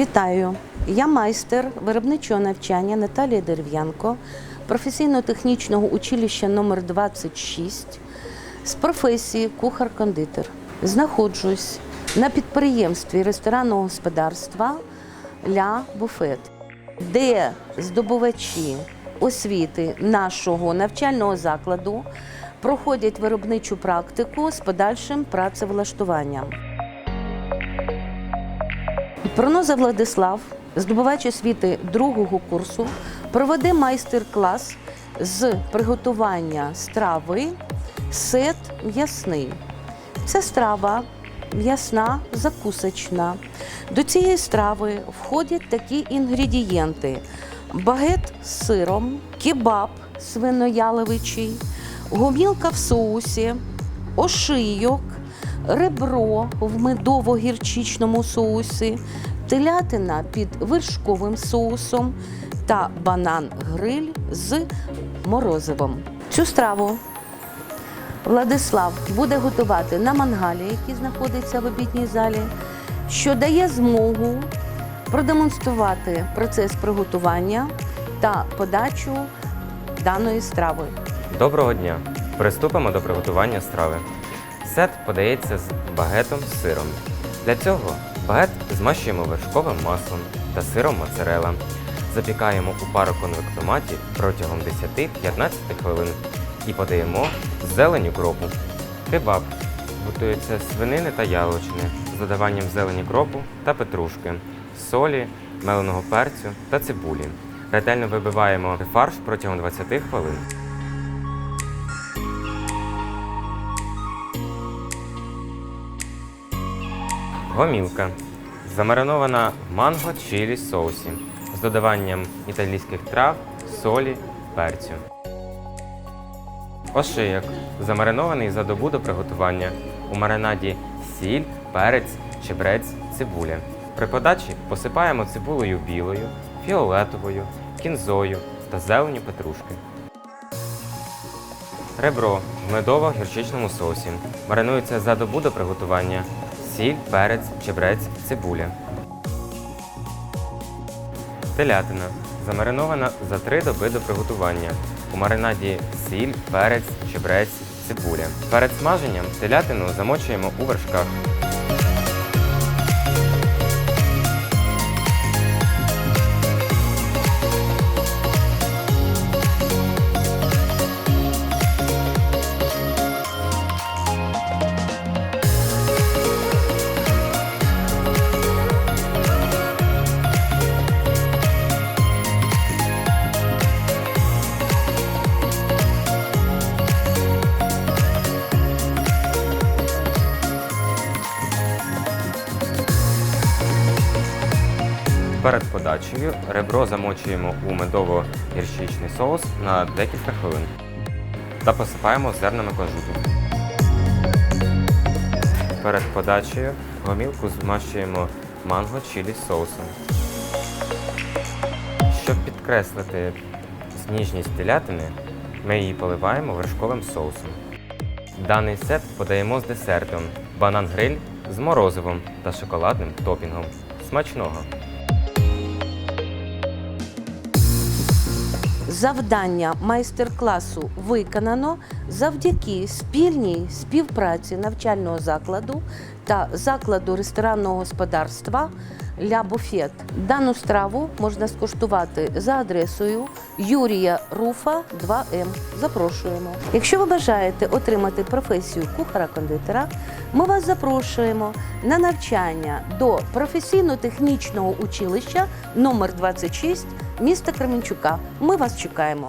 Вітаю! Я майстер виробничого навчання Наталія Дерев'янко, професійно-технічного училища номер 26 з професії кухар-кондитер. Знаходжусь на підприємстві ресторанного господарства Ля Буфет, де здобувачі освіти нашого навчального закладу проходять виробничу практику з подальшим працевлаштуванням. Проноза Владислав, здобувач освіти другого курсу, проведе майстер-клас з приготування страви сет м'ясний. Це страва м'ясна, закусочна. До цієї страви входять такі інгредієнти: багет з сиром, кебаб свинояловичий, гомілка в соусі, ошийок, ребро в медово-гірчичному соусі, телятина під вершковим соусом та банан-гриль з морозивом. Цю страву Владислав буде готувати на мангалі, який знаходиться в обідній залі, що дає змогу продемонструвати процес приготування та подачу даної страви. Доброго дня! Приступимо до приготування страви. Сет подається з багетом з сиром. Для цього багет змащуємо вершковим маслом та сиром моцарелла. Запікаємо у пароконвектоматі протягом 10-15 хвилин і подаємо з зеленю кропу. Кебаб готується свинини та яловичини з додаванням зелені кропу та петрушки, солі, меленого перцю та цибулі. Ретельно вибиваємо фарш протягом 20 хвилин. Гомілка. Замаринована в манго чилі соусі з додаванням італійських трав, солі, перцю. Ошияк. Замаринований за добу до приготування. У маринаді сіль, перець, чебрець, цибуля. При подачі посипаємо цибулею білою, фіолетовою, кінзою та зеленю петрушки. Ребро в медово-гірчичному соусі. Маринується за добу до приготування. Сіль, перець, чебрець, цибуля. Телятина. Замаринована за три доби до приготування. У маринаді сіль, перець, чебрець, цибуля. Перед смаженням телятину замочуємо у вершках. Перед подачею ребро замочуємо у медово-гірчичний соус на декілька хвилин та посипаємо зернами кажуту. Перед подачею гомілку змащуємо манго чилі соусом. Щоб підкреслити ніжність телятини, ми її поливаємо вершковим соусом. Даний сет подаємо з десертом банан-гриль з морозивом та шоколадним топінгом. Смачного! Завдання майстер-класу виконано завдяки спільній співпраці навчального закладу та закладу ресторанного господарства Ля Буфет. Дану страву можна скуштувати за адресою Юрія Руфа 2М. Запрошуємо. Якщо ви бажаєте отримати професію кухара-кондитера, ми вас запрошуємо на навчання до професійно-технічного училища номер 26 міста Кременчука. Ми вас чекаємо.